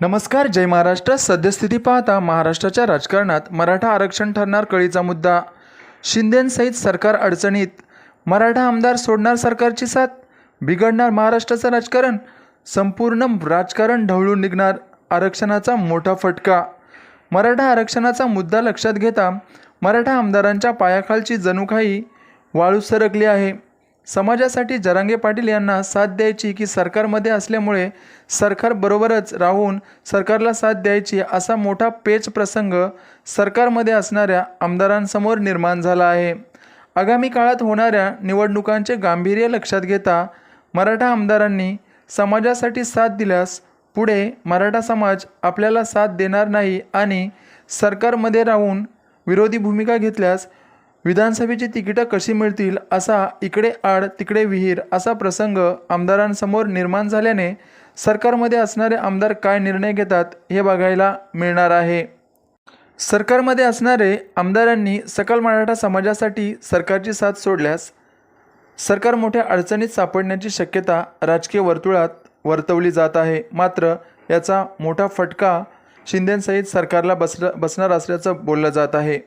नमस्कार जय महाराष्ट्र. सद्यस्थिती पाहता महाराष्ट्राच्या राजकारणात मराठा आरक्षण ठरणार कळीचा मुद्दा. शिंदेंसहित सरकार अडचणीत. मराठा आमदार सोडणार सरकारची साथ. बिघडणार महाराष्ट्राचं राजकारण. संपूर्ण राजकारण ढवळून निघणार आरक्षणाचा मोठा फटका. मराठा आरक्षणाचा मुद्दा लक्षात घेता मराठा आमदारांच्या पायाखालची जणूकाही वाळू सरकली आहे. समाजासाठी जरांगे पाटील यांना साथ द्यायची की सरकारमध्ये असल्यामुळे सरकारबरोबरच राहून सरकारला साथ द्यायची असा मोठा पेच प्रसंग सरकारमध्ये असणाऱ्या आमदारांसमोर निर्माण झाला आहे. आगामी काळात होणाऱ्या निवडणुकांचे गांभीर्य लक्षात घेता मराठा आमदारांनी समाजासाठी साथ दिल्यास पुढे मराठा समाज आपल्याला साथ देणार नाही आणि सरकारमध्ये राहून विरोधी भूमिका घेतल्यास विधानसभेची तिकीटं कशी मिळतील असा इकडे आड तिकडे विहीर असा प्रसंग आमदारांसमोर निर्माण झाल्याने सरकारमध्ये असणारे आमदार काय निर्णय घेतात हे बघायला मिळणार आहे. सरकारमध्ये असणारे आमदारांनी सकल मराठा समाजासाठी सरकारची साथ सोडल्यास सरकार मोठ्या अडचणीत सापडण्याची शक्यता राजकीय वर्तुळात वर्तवली जात आहे. मात्र याचा मोठा फटका शिंदेसहित सरकारला बस बसणार असल्याचं बोललं जात आहे.